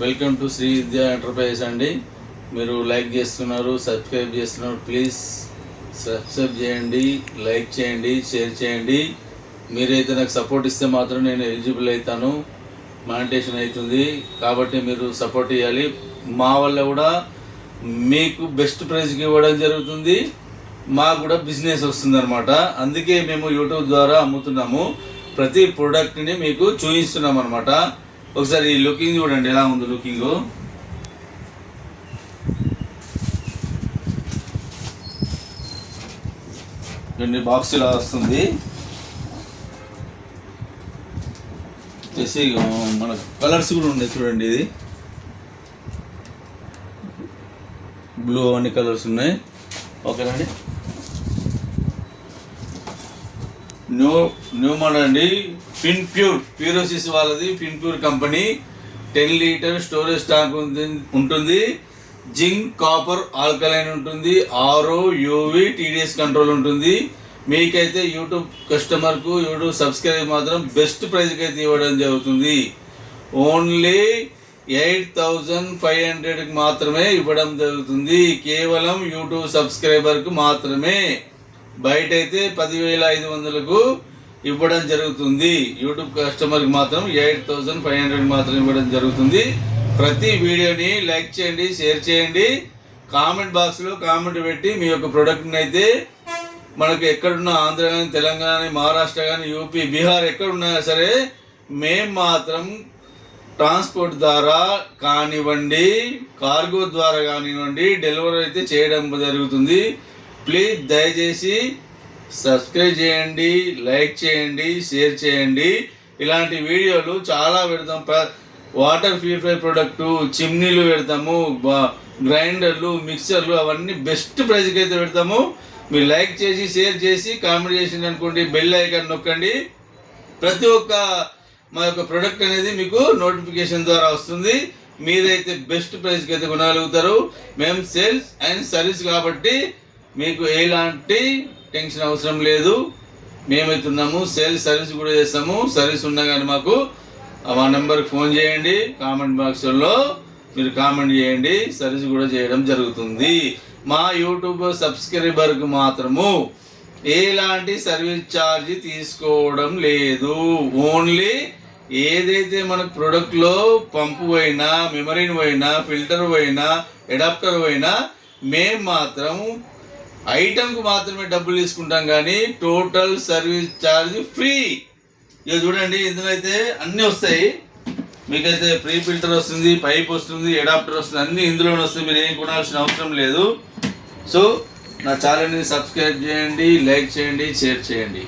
Welcome to Shri విద్యా enterprise అండి. మీరు లైక్ చేస్తున్నారు సబ్స్క్రైబ్ చేస్తున్నారు ప్లీజ్ సబ్స్క్రైబ్ చేయండి లైక్ చేయండి షేర్ చేయండి. మీరైతే నాకు సపోర్ట్ ఇస్తే మాత్రం నేను ఎలిజిబుల్ అవుతాను. మానిటేషన్ అవుతుంది. కాబట్టి మీరు సపోర్ట్ ఇవ్వాలి. మా వల్ల కూడా మీకు బెస్ట్ ప్రైజ్కి ఇవ్వడం జరుగుతుంది. మాకు కూడా బిజినెస్ వస్తుంది అనమాట అందుకే మేము యూట్యూబ్ ద్వారా అమ్ముతున్నాము. ప్రతి ప్రోడక్ట్ని మీకు చూపిస్తున్నాం అనమాట ఒకసారి లుకింగ్ చూడండి ఎలా ఉంది లుకింగ్ రెండు బాక్స్ ఇలా వస్తుంది. వచ్చేసి మన కలర్స్ కూడా ఉన్నాయి చూడండి ఇది. బ్లూ అన్ని కలర్స్ ఉన్నాయి. ఓకేనండి న్యూ న్యూ మోడల్ అండి. పిన్ ప్యూర్ ప్యూరోసిస్ వాళ్ళది pin pure company ten litre storage stock ఉంటుంది. జింక్ కాపర్ ఆల్కలైన్ ఉంటుంది. ఆరో యూవి టీడీఎస్ కంట్రోల్ ఉంటుంది. మీకైతే యూట్యూబ్ కస్టమర్కు యూట్యూబ్ సబ్స్క్రైబ్ మాత్రం బెస్ట్ ప్రైస్కి అయితే ఇవ్వడం జరుగుతుంది. ఓన్లీ ఎయిట్ థౌజండ్ ఫైవ్ హండ్రెడ్కి మాత్రమే ఇవ్వడం జరుగుతుంది. కేవలం యూట్యూబ్ సబ్స్క్రైబర్కు మాత్రమే. బయట అయితే పదివేల ఐదు వందలకు ఇవ్వడం జరుగుతుంది. యూట్యూబ్ కస్టమర్కి మాత్రం ఎయిట్ థౌజండ్ ఫైవ్ హండ్రెడ్ మాత్రం ఇవ్వడం జరుగుతుంది. ప్రతి వీడియోని లైక్ చేయండి షేర్ చేయండి. కామెంట్ బాక్స్లో కామెంట్ పెట్టి మీ యొక్క ప్రోడక్ట్ని అయితే మనకు ఎక్కడున్న ఆంధ్ర కానీ తెలంగాణ కానీ మహారాష్ట్ర కానీ యూపీ బీహార్ ఎక్కడున్నా సరే మేం మాత్రం ట్రాన్స్పోర్ట్ ద్వారా కానివ్వండి కార్గో ద్వారా కానివ్వండి డెలివరీ అయితే చేయడం జరుగుతుంది. ప్లీజ్ దయచేసి సబ్స్క్రైబ్ చేయండి లైక్ చేయండి షేర్ చేయండి. ఇలాంటి వీడియోలు చాలా పెడతాం. వాటర్ ప్యూరిఫై ప్రొడక్ట్ చిమ్నీలు పెడతాము గ్రైండర్లు మిక్సర్లు అవన్నీ బెస్ట్ ప్రైస్కి అయితే పెడతాము. మీరు లైక్ చేసి షేర్ చేసి కామెంట్ చేసింది అనుకోండి బెల్ ఐకాన్ నొక్కండి. ప్రతి ఒక్క మా యొక్క ప్రొడక్ట్ అనేది మీకు నోటిఫికేషన్ ద్వారా వస్తుంది. మీరైతే బెస్ట్ ప్రైస్కి అయితే కొనగలుగుతారు మేము సేల్స్ అండ్ సర్వీస్ కాబట్టి మీకు ఎలాంటి టెన్షన్ అవసరం లేదు. మేమైతే ఉన్నాము సేల్స్ సర్వీస్ కూడా చేస్తాము. సర్వీస్ ఉన్నా కానీ మాకు మా నెంబర్కి ఫోన్ చేయండి కామెంట్ బాక్స్లో మీరు కామెంట్ చేయండి. సర్వీస్ కూడా చేయడం జరుగుతుంది. మా యూట్యూబ్ సబ్స్క్రైబర్కి మాత్రము ఎలాంటి సర్వీస్ ఛార్జ్ తీసుకోవడం లేదు. ఓన్లీ ఏదైతే మనకు ప్రొడక్ట్లో పంపు పోయినా మెమరీని పోయినా ఫిల్టర్ పోయినా అడాప్టర్ పోయినా మేము మాత్రం ఐటమ్కి మాత్రమే డబ్బులు తీసుకుంటాం కానీ టోటల్ సర్వీస్ ఛార్జ్ ఫ్రీ ఇక చూడండి ఇందులో అయితే అన్నీ వస్తాయి. మీకైతే ప్రీ ఫిల్టర్ వస్తుంది పైప్ వస్తుంది అడాప్టర్ వస్తుంది అన్నీ ఇందులోనే వస్తుంది మీరు ఏం కొనాల్సిన అవసరం లేదు. సో నా ఛానల్ని సబ్స్క్రైబ్ చేయండి లైక్ చేయండి షేర్ చేయండి.